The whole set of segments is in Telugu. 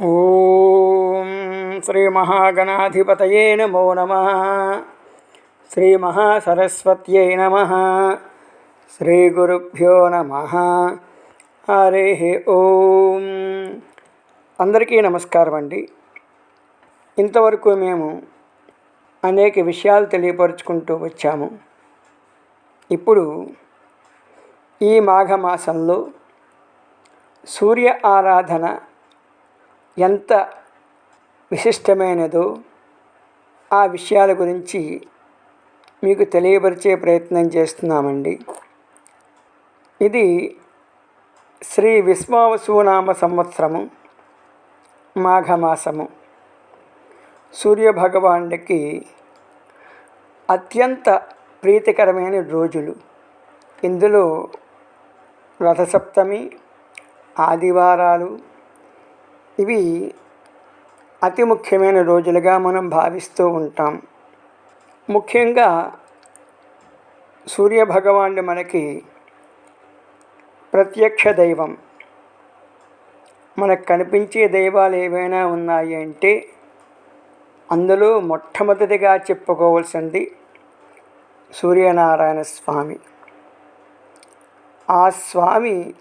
ఓం శ్రీ మహాగణాధిపతయే నమో నమ. శ్రీ మహాసరస్వత్యై నమ. శ్రీ గురుభ్యో నమ. హరే ఓం. అందరికీ నమస్కారం అండి. ఇంతవరకు మేము అనేక విషయాలు తెలియపరుచుకుంటూ వచ్చాము. ఇప్పుడు ఈ మాఘమాసంలో సూర్య ఆరాధన ఎంత విశిష్టమైనదో ఆ విషయాల గురించి మీకు తెలియపరిచే ప్రయత్నం చేస్తున్నామండి. ఇది శ్రీ విశ్వావసునామ సంవత్సరము మాఘమాసము. సూర్యభగవానుడికి అత్యంత ప్రీతికరమైన రోజులు. ఇందులో రథసప్తమి ఆదివారాలు ఇవి అతి ముఖ్యమైన రోజులుగా మనం భావిస్తూ ఉంటాం. ముఖ్యంగా సూర్యభగవానుడు మనకి ప్రత్యక్ష దైవం. మనకు కనిపించే దైవాలు ఏవైనా ఉన్నాయి అంటే అందులో మొట్టమొదటిగా చెప్పుకోవాల్సింది సూర్యనారాయణ స్వామి. ఆ స్వామి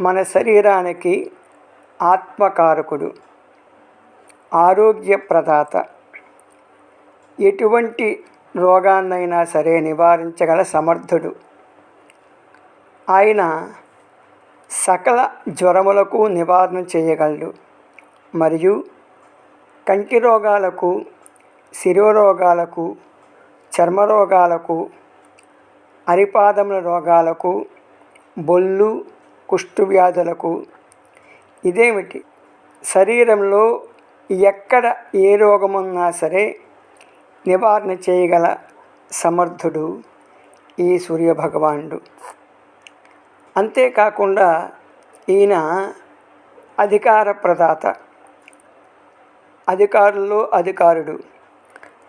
మన శరీరానికి ఆత్మకారకుడు ఆరోగ్య ప్రదాత ఎటువంటి రోగాన్నైనా సరే నివారించగల సమర్థుడు. ఆయన సకల జ్వరములకు నివారణ చేయగలడు. మరియు కంటి రోగాలకు శిరోరోగాలకు చర్మరోగాలకు అరిపాదముల రోగాలకు బొల్లు కుష్టు వ్యాధులకు ఇదేమిటి? శరీరంలో ఎక్కడ ఏ రోగమున్నా సరే నివారణ చేయగల సమర్థుడు ఈ సూర్యభగవానుడు. అంతేకాకుండా ఈయన అధికార ప్రదాత అధికారుల్లో అధికారుడు.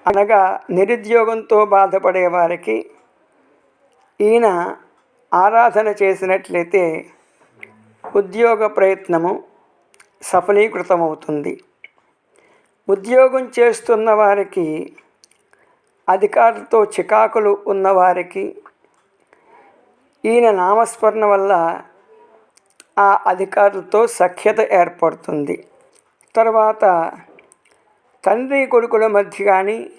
అనగా నిరుద్యోగంతో బాధపడే వారికి ఈయన ఆరాధన చేసినట్లయితే ఉద్యోగ ప్రయత్నము సఫలీకృతమవుతుంది. ఉద్యోగం చేస్తున్న వారికి అధికారులతో చికాకులు ఉన్నవారికి ఈయన నామస్మరణ వల్ల ఆ అధికారులతో సఖ్యత ఏర్పడుతుంది. తర్వాత తండ్రి కొడుకుల మధ్య కానీ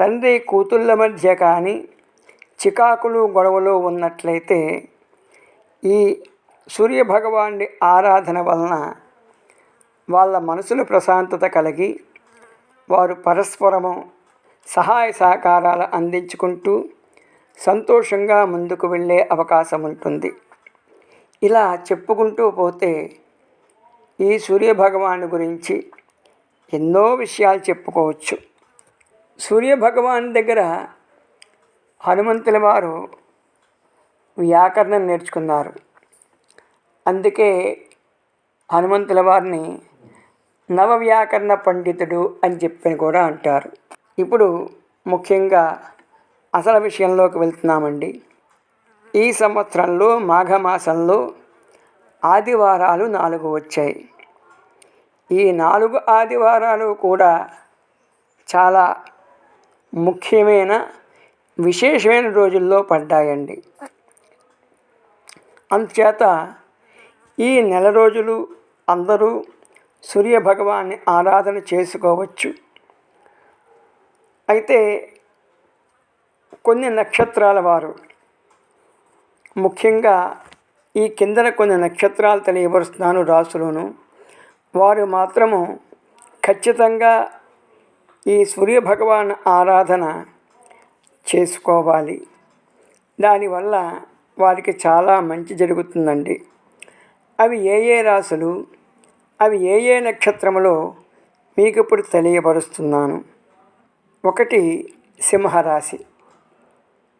తండ్రి కూతుళ్ళ మధ్య కానీ చికాకులు గొడవలు ఉన్నట్లయితే ఈ సూర్యభగవానుడి ఆరాధన వలన వాళ్ళ మనసులు ప్రశాంతత కలిగి వారు పరస్పరము సహాయ సహకారాలు అందించుకుంటూ సంతోషంగా ముందుకు వెళ్ళే అవకాశం ఉంటుంది. ఇలా చెప్పుకుంటూ పోతే ఈ సూర్యభగవాను గురించి ఎన్నో విషయాలు చెప్పుకోవచ్చు. సూర్యభగవాన్ దగ్గర హనుమంతుల వారు వ్యాకరణం నేర్చుకున్నారు. అందుకే హనుమంతుల వారిని నవవ్యాకరణ పండితుడు అని చెప్పని కూడా అంటారు. ఇప్పుడు ముఖ్యంగా అసలు విషయంలోకి వెళ్తున్నామండి. ఈ సంవత్సరంలో మాఘమాసంలో ఆదివారాలు నాలుగు వచ్చాయి. ఈ నాలుగు ఆదివారాలు కూడా చాలా ముఖ్యమైన విశేషమైన రోజుల్లో పడ్డాయండి. అందుచేత ఈ నెల రోజులు అందరూ సూర్యభగవాన్ని ఆరాధన చేసుకోవచ్చు. అయితే కొన్ని నక్షత్రాల వారు ముఖ్యంగా ఈ కిందన కొన్ని నక్షత్రాలు తెలియపరుస్తున్నాను రాసులను వారు మాత్రము ఖచ్చితంగా ఈ సూర్యభగవాన్ ఆరాధన చేసుకోవాలి. దానివల్ల వారికి చాలా మంచి జరుగుతుందండి. అవి ఏ ఏ రాశులు అవి ఏ ఏ నక్షత్రములో మీకు ఇప్పుడు తెలియపరుస్తున్నాను. ఒకటి సింహరాశి.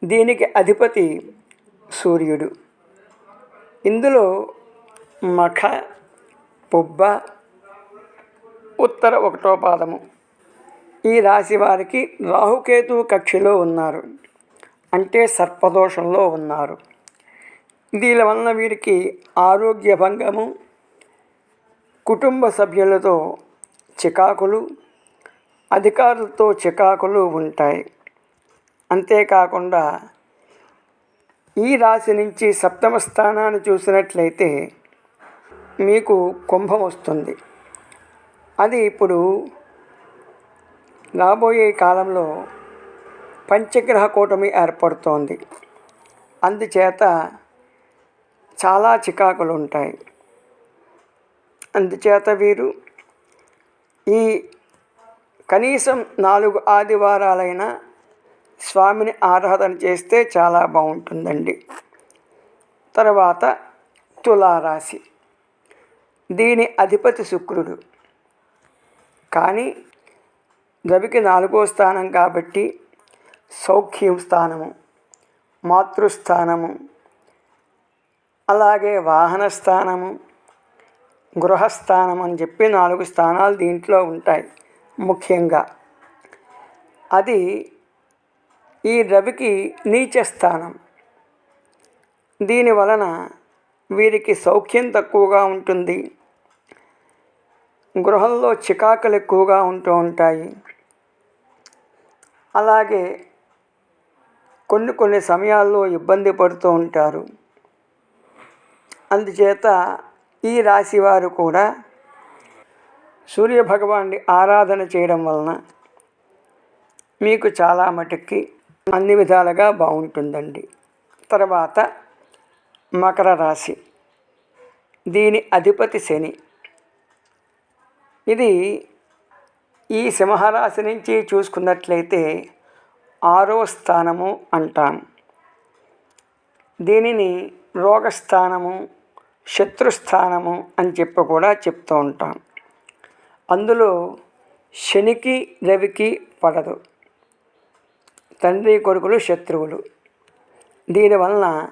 దీనికి అధిపతి సూర్యుడు. ఇందులో మఖ పుబ్బ ఉత్తర ఒకటో పాదము. ఈ రాశి వారికి రాహుకేతు కక్షిలో ఉన్నారు. అంటే సర్పదోషంలో ఉన్నారు. దీని వలన వీరికి ఆరోగ్య భంగము కుటుంబ సభ్యులతో చికాకులు అధికారులతో చికాకులు ఉంటాయి. అంతేకాకుండా ఈ రాశి నుంచి సప్తమ స్థానాన్ని చూసినట్లయితే మీకు కుంభం వస్తుంది. అది ఇప్పుడు రాబోయే కాలంలో పంచగ్రహ కూటమి ఏర్పడుతోంది. అందుచేత చాలా చికాకులు ఉంటాయి అందుచేత వీరు ఈ కనీసం నాలుగు ఆదివారాలైనా స్వామిని ఆరాధన చేస్తే చాలా బాగుంటుందండి తర్వాత తులారాశి. దీని అధిపతి శుక్రుడు. కానీ రవికి నాలుగో స్థానం కాబట్టి సౌఖ్యం స్థానము మాతృస్థానము అలాగే వాహన స్థానము గృహస్థానం అని చెప్పి నాలుగు స్థానాలు దీంట్లో ఉంటాయి ముఖ్యంగా. అది ఈ రవికి నీచ స్థానం. దీని వలన వీరికి సౌఖ్యం తక్కువగా ఉంటుంది. గృహంలో చికాకులు ఎక్కువగా ఉంటూ ఉంటాయి. అలాగే కొన్ని కొన్ని సమయాల్లో ఇబ్బంది పడుతూ ఉంటారు. అందుచేత ఈ రాశి వారు కూడా సూర్యభగవాన్ని ఆరాధన చేయడం వలన మీకు చాలా మటుకి అన్ని విధాలుగా బాగుంటుందండి. తర్వాత మకర రాశి. దీని అధిపతి శని. ఇది ఈ సింహరాశి నుంచి చూసుకున్నట్లయితే ఆరో స్థానము అంటాం. దీనిని రోగస్థానము శత్రుస్థానము అని చెప్పి కూడా చెప్తూ ఉంటాం. అందులో శనికి రవికి పడదు. తండ్రి కొడుకులు శత్రువులు. దీనివలన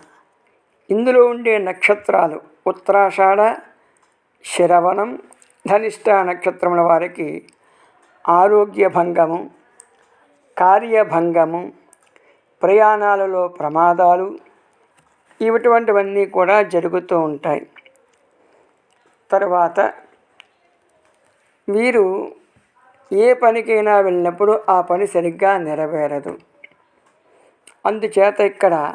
ఇందులో ఉండే నక్షత్రాలు ఉత్తరాషాఢ శరవణం ధనిష్ట నక్షత్రముల వారికి ఆరోగ్య భంగము కార్యభంగము ప్రయాణాలలో ప్రమాదాలు ఇటువంటివన్నీ కూడా జరుగుతూ ఉంటాయి. తర్వాత వీరు ఏ పనికైనా వెళ్ళినప్పుడు ఆ పని సరిగ్గా నెరవేరదు. అందుచేత ఇక్కడ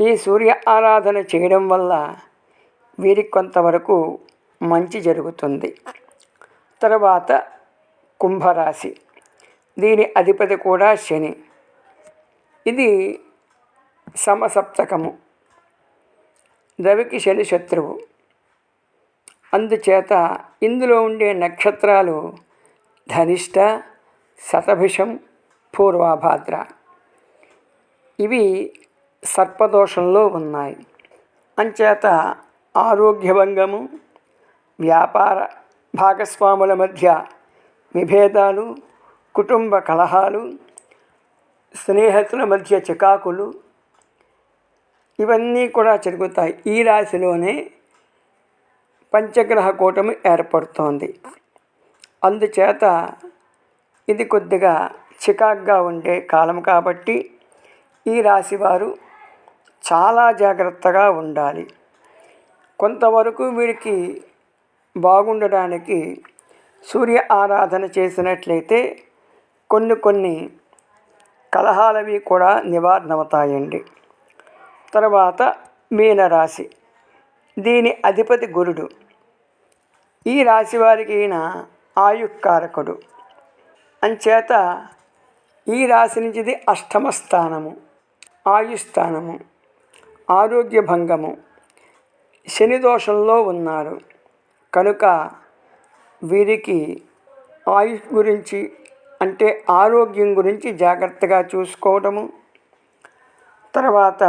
ఈ సూర్య ఆరాధన చేయడం వల్ల వీరికి కొంతవరకు మంచి జరుగుతుంది. తర్వాత కుంభరాశి. దీని అధిపతి కూడా శని. ఇది సమసప్తకము. రవికి శని శత్రువు. అందుచేత ఇందులో ఉండే నక్షత్రాలు ధనిష్ట శతభిషం పూర్వాభాద్ర. ఇవి సర్పదోషంలో ఉన్నాయి. అంచేత ఆరోగ్యభంగము వ్యాపార భాగస్వాముల మధ్య విభేదాలు కుటుంబ కలహాలు స్నేహితుల మధ్య చికాకులు ఇవన్నీ కూడా జరుగుతాయి ఈ రాశిలోనే పంచగ్రహ కూటమి ఏర్పడుతోంది. అందుచేత ఇది కొద్దిగా చికాగ్గా ఉండే కాలం కాబట్టి ఈ రాశివారు చాలా జాగ్రత్తగా ఉండాలి. కొంతవరకు వీరికి బాగుండడానికి సూర్య ఆరాధన చేసినట్లయితే కొన్ని కొన్ని కలహాలవి కూడా నివారణ అవుతాయండి తర్వాత మీనరాశి. దీని అధిపతి గురుడు. ఈ రాశి వారికి ఈయన ఆయుక్కారకుడు. అంచేత ఈ రాశి నుంచిది అష్టమ స్థానము ఆయుస్థానము ఆరోగ్య భంగము. శని దోషంలో ఉన్నారు. కనుక వీరికి ఆయుష్ గురించి అంటే ఆరోగ్యం గురించి జాగ్రత్తగా చూసుకోవటము. తర్వాత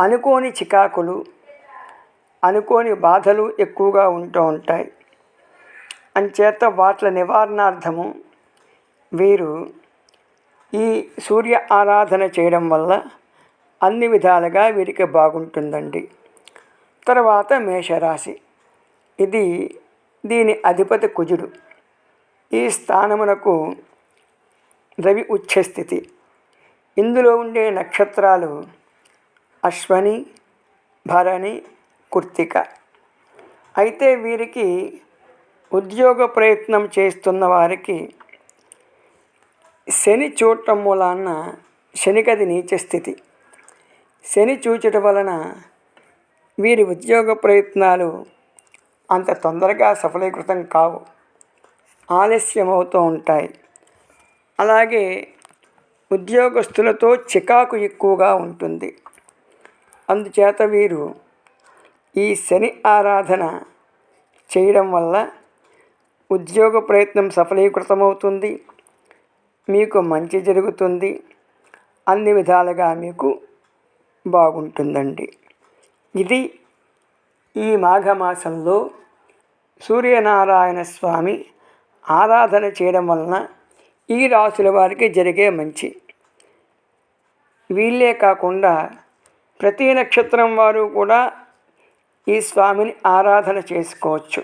అనుకోని చికాకులు అనుకోని బాధలు ఎక్కువగా ఉంటూ ఉంటాయి. అంచేత వాట్ల నివారణార్థము వీరు ఈ సూర్య ఆరాధన చేయడం వల్ల అన్ని విధాలుగా వీరికి బాగుంటుందండి. తర్వాత మేషరాశి. ఇది దీని అధిపతి కుజుడు. ఈ స్థానమునకు రవి ఉచ్చస్థితి. ఇందులో ఉండే నక్షత్రాలు అశ్వని భరణి కుర్తిక అయితే వీరికి ఉద్యోగ ప్రయత్నం చేస్తున్న వారికి శని చూడటం మూలాన శనికది నీచ స్థితి. శని చూచట వలన వీరి ఉద్యోగ ప్రయత్నాలు అంత తొందరగా సఫలీకృతం కావు. ఆలస్యమవుతూ ఉంటాయి. అలాగే ఉద్యోగస్తులతో చికాకు ఎక్కువగా ఉంటుంది. అందుచేత వీరు ఈ శని ఆరాధన చేయడం వల్ల ఉద్యోగ ప్రయత్నం సఫలీకృతమవుతుంది మీకు మంచి జరుగుతుంది అన్ని విధాలుగా మీకు బాగుంటుందండి. ఇది ఈ మాఘమాసంలో సూర్యనారాయణ స్వామి ఆరాధన చేయడం వలన ఈ రాసుల వారికి జరిగే మంచి వీళ్ళే కాకుండా ప్రతి నక్షత్రం వారు కూడా ఈ స్వామిని ఆరాధన చేసుకోవచ్చు.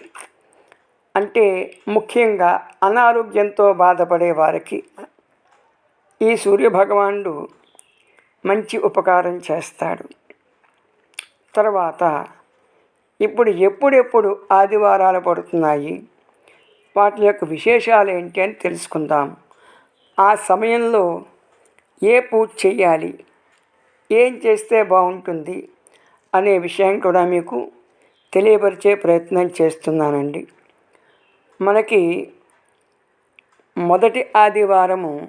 అంటే ముఖ్యంగా అనారోగ్యంతో బాధపడే వారికి ఈ సూర్యభగవానుడు మంచి ఉపకారం చేస్తాడు. తర్వాత ఇప్పుడు ఎప్పుడెప్పుడు ఆదివారాలు పడుతున్నాయి? వాటి యొక్క విశేషాలు ఏంటి అని తెలుసుకుందాం. ఆ సమయంలో ఏ పూజ చేయాలి? ఏం చేస్తే బాగుంటుంది అనే విషయం కూడా మీకు తెలియపరిచే ప్రయత్నం చేస్తున్నానండి. మనకి మొదటి ఆదివారము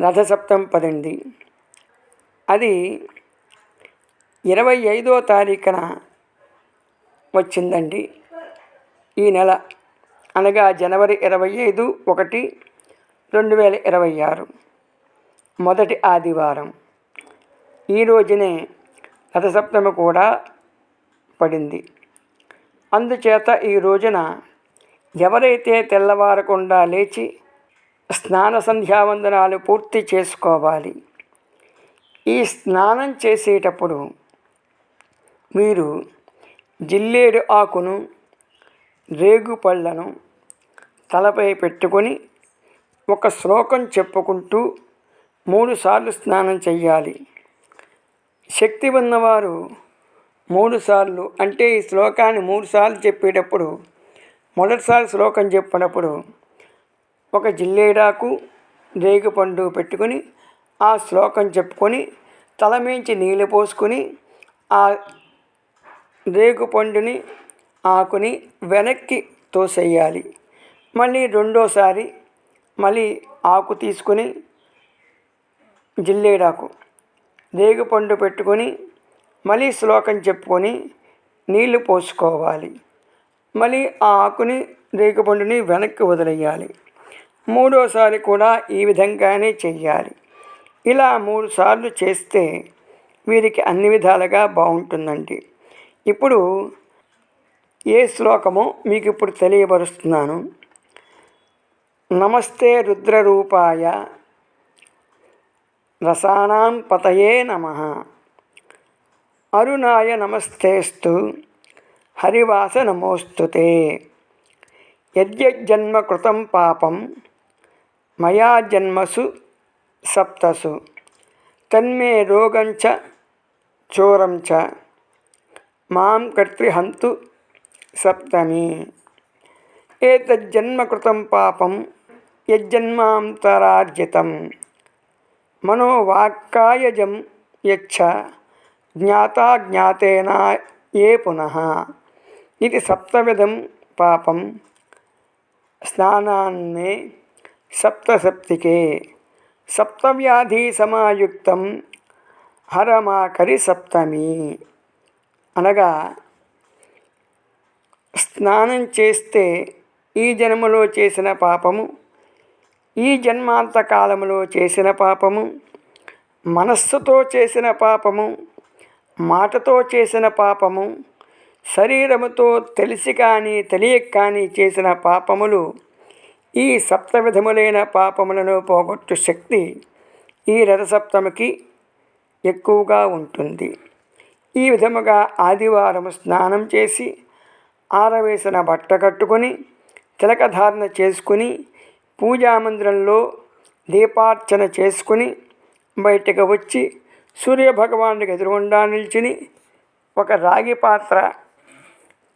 రథసప్తం పదండి. అది ఇరవై ఐదో తారీఖున వచ్చిందండి. ఈ నెల అనగా జనవరి ఇరవై ఐదు ఒకటి రెండు వేల ఇరవై ఆరు. మొదటి ఆదివారం. ఈ రోజునే రథసప్తమి కూడా పడింది. అందుచేత ఈ రోజున ఎవరైతే తెల్లవారకుండా లేచి స్నాన సంధ్యావందనాలు పూర్తి చేసుకోవాలి ఈ స్నానం చేసేటప్పుడు మీరు జిల్లేడు ఆకును రేగు పళ్ళను తలపై పెట్టుకొని ఒక శ్లోకం చెప్పుకుంటూ మూడుసార్లు స్నానం చేయాలి శక్తి ఉన్నవారు మూడుసార్లు అంటే ఈ శ్లోకాన్ని మూడుసార్లు చెప్పేటప్పుడు మొదటిసారి శ్లోకం చెప్పినప్పుడు ఒక జిల్లేడాకు రేగుపండు పెట్టుకొని ఆ శ్లోకం చెప్పుకొని తల తలమించి నీళ్ళు పోసుకొని ఆ రేగుపండుని ఆకుని వెనక్కి తోసేయాలి. మళ్ళీ రెండోసారి మళ్ళీ ఆకు తీసుకొని జిల్లేడాకు రేగుపండు పెట్టుకొని మళ్ళీ శ్లోకం చెప్పుకొని నీళ్ళు పోసుకోవాలి. మళ్ళీ ఆ ఆకుని రేగుపండుని వెనక్కి వదిలేయాలి. మూడోసారి కూడా ఈ విధంగానే చెయ్యాలి. ఇలా మూడు సార్లు చేస్తే వీరికి అన్ని విధాలుగా బాగుంటుందండి. ఇప్పుడు ఏ శ్లోకమో మీకు ఇప్పుడు తెలియపరుస్తున్నాను. నమస్తే రుద్రరూపాయ రసానాం పతయే నమ. అరుణాయ నమస్తేస్తు హరివాస నమోస్తుతే యద్యజ్జన్మ కృతం పాపం మయా జన్మసు సప్తసు. తన్మే రోగంచ చోరంచ మాం కర్తృహంతు సప్తమి. ఏతజ్జన్మకృతం పాపం యజ్జన్మాంతరార్జితం. మనోవాక్కాయజం యచ్చ జ్ఞాతజ్ఞాతేనా ఏ పునః ఇది సప్తవిధం పాపం స్నానాన్నే సప్తసప్తికే సప్తవ్యాధి సమాయుక్తం హరమాకరి సప్తమి అనగా స్నానం చేస్తే ఈ జన్మలో చేసిన పాపము ఈ జన్మాంత కాలములో చేసిన పాపము మనస్సుతో చేసిన పాపము మాటతో చేసిన పాపము శరీరముతో తెలిసి కానీ తెలియక కానీ చేసిన పాపములు ఈ సప్త విధములైన పాపములను పోగొట్టు శక్తి ఈ రథసప్తమికి ఎక్కువగా ఉంటుంది. ఈ విధముగా ఆదివారం స్నానం చేసి ఆరవేసిన బట్ట కట్టుకొని తిలకధారణ చేసుకుని పూజామందిరంలో దీపార్చన చేసుకుని బయటకు వచ్చి సూర్యభగవానుడికి ఎదురుగుండా నిల్చుని ఒక రాగి పాత్ర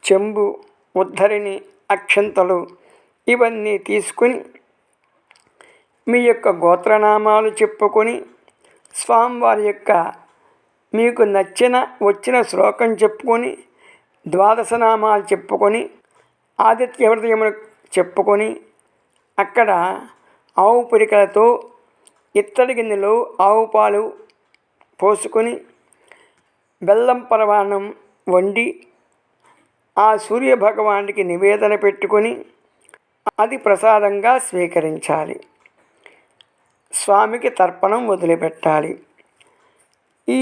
చెంబు ఉద్ధరిణి అక్షంతలు ఇవన్నీ తీసుకుని మీ యొక్క గోత్రనామాలు చెప్పుకొని స్వామివారి యొక్క మీకు నచ్చిన వచ్చిన శ్లోకం చెప్పుకొని ద్వాదశ నామాలు చెప్పుకొని ఆదిత్య హృదయమును చెప్పుకొని అక్కడ ఆవు పిరికలతో ఇత్తడి గిన్నెలో ఆవు పాలు పోసుకొని బెల్లం పరమాన్నం వండి ఆ సూర్య భగవానికి నివేదన పెట్టుకొని అది ప్రసాదంగా స్వీకరించాలి. స్వామికి తర్పణం వదిలిపెట్టాలి. ఈ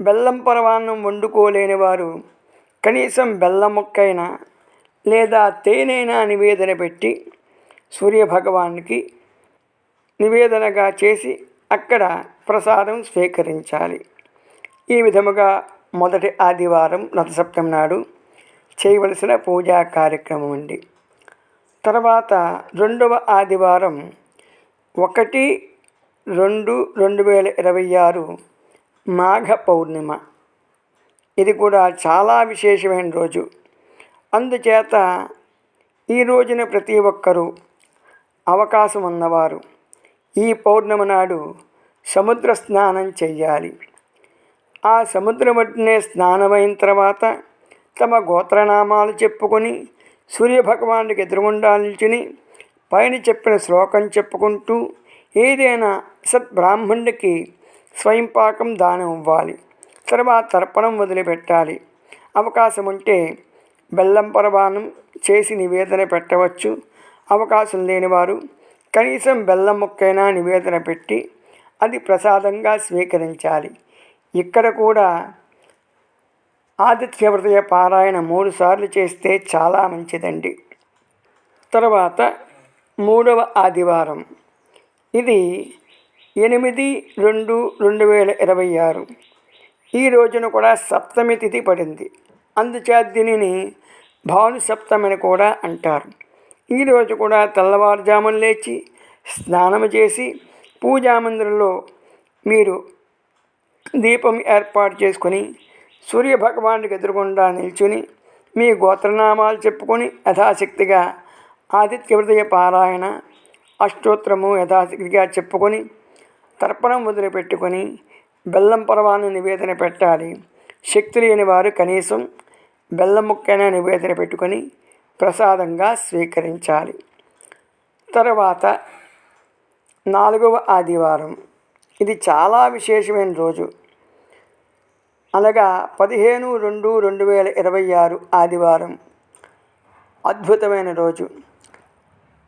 బెల్లం పరమాన్నం వండుకోలేని వారు కనీసం బెల్లం ముక్కైనా లేదా తేనైనా నివేదన పెట్టి సూర్యభగవానికి నివేదనగా చేసి అక్కడ ప్రసాదం స్వీకరించాలి. ఈ విధముగా మొదటి ఆదివారం రథసప్తమి నాడు చేయవలసిన పూజా కార్యక్రమం అండి తర్వాత రెండవ ఆదివారం ఒకటి రెండు రెండు వేల ఇరవై ఆరు మాఘ పౌర్ణిమ. ఇది కూడా చాలా విశేషమైన రోజు. అందుచేత ఈ రోజున ప్రతి ఒక్కరూ అవకాశం ఉన్నవారు ఈ పౌర్ణమి నాడు సముద్ర స్నానం చెయ్యాలి. ఆ సముద్రం ఒడ్డునే స్నానమైన తర్వాత తమ గోత్రనామాలు చెప్పుకొని సూర్యభగవానుడికి ఎదురుగుండా నిల్చుని పైన చెప్పిన శ్లోకం చెప్పుకుంటూ ఏదైనా సద్బ్రాహ్మణుడికి స్వయం పాకం దానం ఇవ్వాలి. తర్వాత తర్పణం వదిలిపెట్టాలి. అవకాశం ఉంటే బెల్లం పరమాణం చేసి నివేదన పెట్టవచ్చు. అవకాశం లేనివారు కనీసం బెల్లం ముక్కైనా నివేదన పెట్టి అది ప్రసాదంగా స్వీకరించాలి. ఇక్కడ కూడా ఆదిత్య హృదయ పారాయణ మూడు సార్లు చేస్తే చాలా మంచిదండి. తర్వాత మూడవ ఆదివారం. ఇది ఎనిమిది రెండు రెండు వేల ఇరవై ఆరు. ఈ రోజున కూడా సప్తమి తిథి పడింది. అందుచేత దీనిని భాను సప్తమి అని కూడా అంటారు. ఈరోజు కూడా తెల్లవారుజామున లేచి స్నానం చేసి పూజామందిరంలో మీరు దీపం ఏర్పాటు చేసుకొని సూర్యభగవానుడికి ఎదురుగుండా నిల్చుని మీ గోత్రనామాలు చెప్పుకొని యథాశక్తిగా ఆదిత్య హృదయ పారాయణ అష్టోత్తరము యథాశక్తిగా చెప్పుకొని తర్పణం వదిలిపెట్టుకొని బెల్లం పరవాన్ని నివేదన పెట్టాలి. శక్తి లేని వారు కనీసం బెల్లం ముక్కైనా నివేదన పెట్టుకొని ప్రసాదంగా స్వీకరించాలి. తర్వాత నాలుగవ ఆదివారం. ఇది చాలా విశేషమైన రోజు. అనగా పదిహేను రెండు రెండు వేల ఇరవై ఆరు ఆదివారం. అద్భుతమైన రోజు.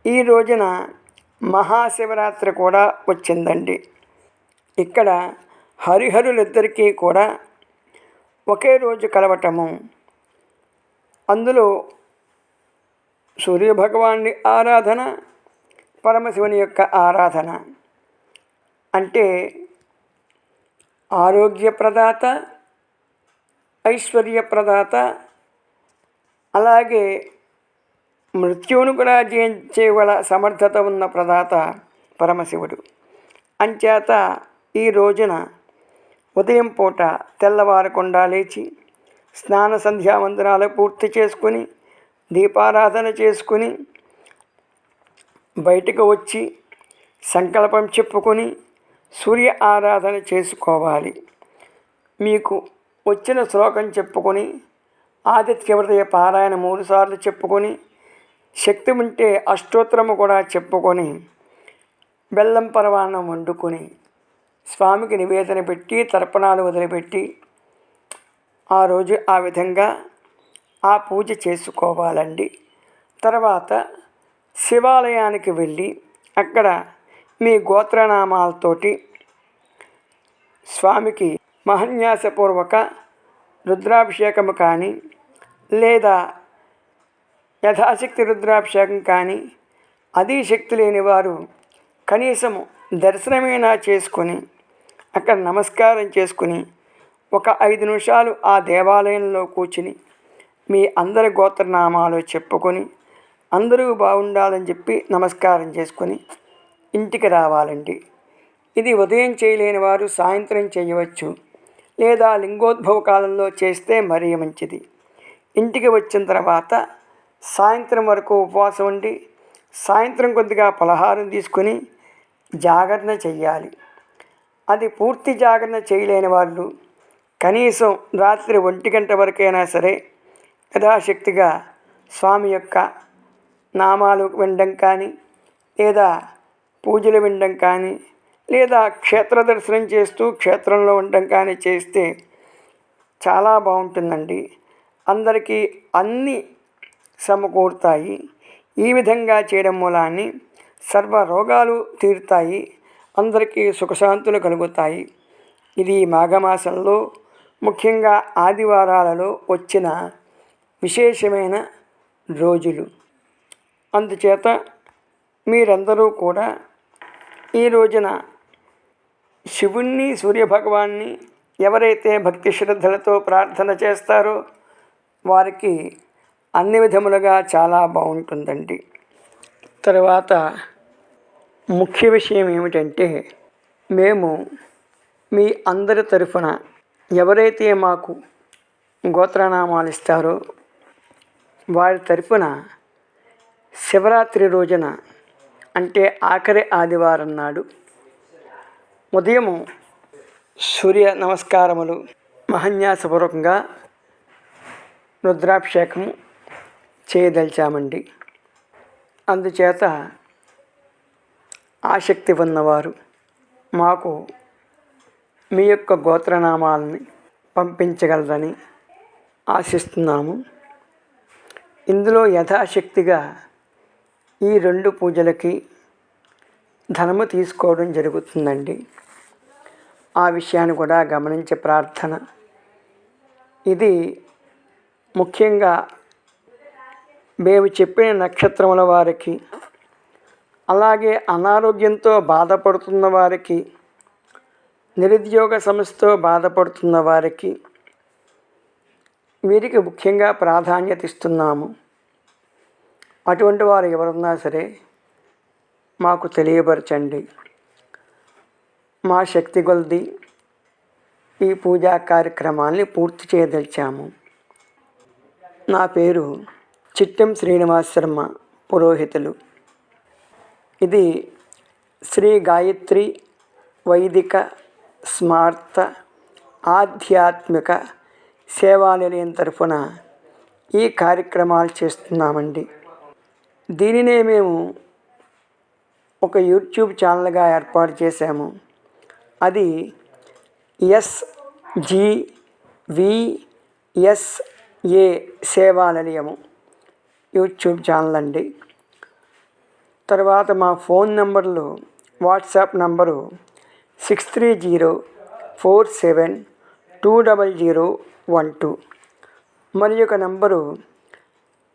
ఈ రోజున మహాశివరాత్రి కూడా వచ్చిందండి. ఇక్కడ హరిహరులిద్దరికీ కూడా ఒకే రోజు కలవటము. అందులో సూర్యభగవాన్ని ఆరాధన పరమశివుని యొక్క ఆరాధన అంటే ఆరోగ్య ప్రదాత ఐశ్వర్య ప్రదాత అలాగే మృత్యువును కూడా జయించేగల సమర్థత ఉన్న ప్రదాత పరమశివుడు. అంచేత ఈ రోజున ఉదయం పూట తెల్లవారకుండా లేచి స్నాన సంధ్యావందనాలు పూర్తి చేసుకుని దీపారాధన చేసుకుని బయటకు వచ్చి సంకల్పం చెప్పుకొని సూర్య ఆరాధన చేసుకోవాలి. మీకు వచ్చిన శ్లోకం చెప్పుకొని ఆదిత్య హృదయ పారాయణ మూడుసార్లు చెప్పుకొని శక్తి ఉంటే అష్టోత్తరము కూడా చెప్పుకొని బెల్లం పరమాన్నం వండుకొని స్వామికి నివేదన పెట్టి తర్పణాలు వదిలిపెట్టి ఆ రోజు ఆ విధంగా ఆ పూజ చేసుకోవాలండి. తర్వాత శివాలయానికి వెళ్ళి అక్కడ మీ గోత్రనామాలతోటి స్వామికి మహన్యాసపూర్వక రుద్రాభిషేకము కానీ లేదా యథాశక్తి రుద్రాభిషేకం కానీ అదీ శక్తి లేని వారు కనీసము దర్శనమైనా చేసుకొని అక్కడ నమస్కారం చేసుకుని ఒక ఐదు నిమిషాలు ఆ దేవాలయంలో కూర్చుని మీ అందరి గోత్రనామాలు చెప్పుకొని అందరూ బాగుండాలని చెప్పి నమస్కారం చేసుకొని ఇంటికి రావాలండి. ఇది ఉదయం చేయలేని వారు సాయంత్రం చేయవచ్చు. లేదా లింగోద్భవ కాలంలో చేస్తే మరీ మంచిది. ఇంటికి వచ్చిన తర్వాత సాయంత్రం వరకు ఉపవాసం ఉండి సాయంత్రం కొద్దిగా పలహారం తీసుకొని జాగరణ చెయ్యాలి. అది పూర్తి జాగరణ చేయలేని వాళ్ళు కనీసం రాత్రి ఒంటి గంట వరకైనా సరే యథాశక్తిగా స్వామి యొక్క నామాలు వినడం కానీ లేదా పూజలు వినడం కానీ లేదా క్షేత్ర దర్శనం చేస్తూ క్షేత్రంలో ఉండడం కానీ చేస్తే చాలా బాగుంటుందండి. అందరికీ అన్నీ సమకూరుతాయి. ఈ విధంగా చేయడం మూలాన్ని సర్వ రోగాలు తీరుతాయి. అందరికీ సుఖశాంతులు కలుగుతాయి. ఇది మాఘమాసంలో ముఖ్యంగా ఆదివారాలలో వచ్చిన విశేషమైన రోజులు. అందుచేత మీరందరూ కూడా ఈ రోజున శివుణ్ణి సూర్యభగవాన్ని ఎవరైతే భక్తి శ్రద్ధలతో ప్రార్థన చేస్తారో వారికి అన్ని విధములుగా చాలా బాగుంటుందండి. తర్వాత ముఖ్య విషయం ఏమిటంటే మేము మీ అందరి తరఫున ఎవరైతే మాకు గోత్రనామాలు ఇస్తారో వారి తరఫున శివరాత్రి రోజున అంటే ఆఖరి ఆదివారం నాడు ఉదయము సూర్య నమస్కారములు మహన్యాసపూర్వకంగా రుద్రాభిషేకము చేయదలిచామండి. అందుచేత ఆసక్తి ఉన్నవారు మాకు మీ యొక్క గోత్రనామాలని పంపించగలరని ఆశిస్తున్నాము. ఇందులో యథాశక్తిగా ఈ రెండు పూజలకి ధనము తీసుకోవడం జరుగుతుందండి. ఆ విషయాన్ని కూడా గమనించే ప్రార్థన. ఇది ముఖ్యంగా మేము చెప్పిన నక్షత్రముల వారికి అలాగే అనారోగ్యంతో బాధపడుతున్న వారికి నిరుద్యోగ సమస్యతో బాధపడుతున్న వారికి వీరికి ముఖ్యంగా ప్రాధాన్యత ఇస్తున్నాము. అటువంటి వారు ఎవరున్నా సరే మాకు తెలియపరచండి. మా శక్తి కొలది ఈ పూజా కార్యక్రమాన్ని పూర్తి చేయదలిచాము. నా పేరు చిట్టెం శ్రీనివాస శర్మ పురోహితులు. ఇది శ్రీ గాయత్రి వైదిక స్మార్త ఆధ్యాత్మిక సేవా నిలయం తరఫున ఈ కార్యక్రమాలు చేస్తున్నామండి. దీనినే మేము ఒక యూట్యూబ్ ఛానల్గా ఏర్పాటు చేశాము. అది S G V S A Seva Nilayamu YouTube channel అండి. తర్వాత మా ఫోన్ నెంబర్లు WhatsApp number six three zero four seven two double zero one two. మరి యొక్క number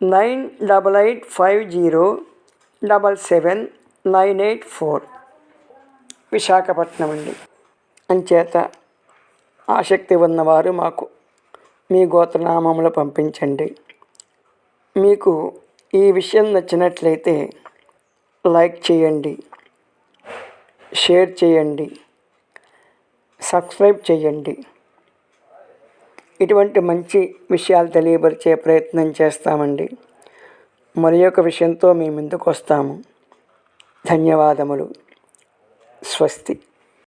nine double eight five zero double seven nine eight four Visakhapatnam అండి. అంచేత ఆసక్తి ఉన్నవారు మాకు మీ గోత్రనామములు పంపించండి. మీకు ఈ విషయం నచ్చినట్లయితే లైక్ చేయండి షేర్ చేయండి సబ్స్క్రైబ్ చేయండి. ఇటువంటి మంచి విషయాలు తెలియపరిచే ప్రయత్నం చేస్తామండి. మరి యొక్క విషయంతో మేము ముందుకు వస్తాము ధన్యవాదములు. స్వస్తి.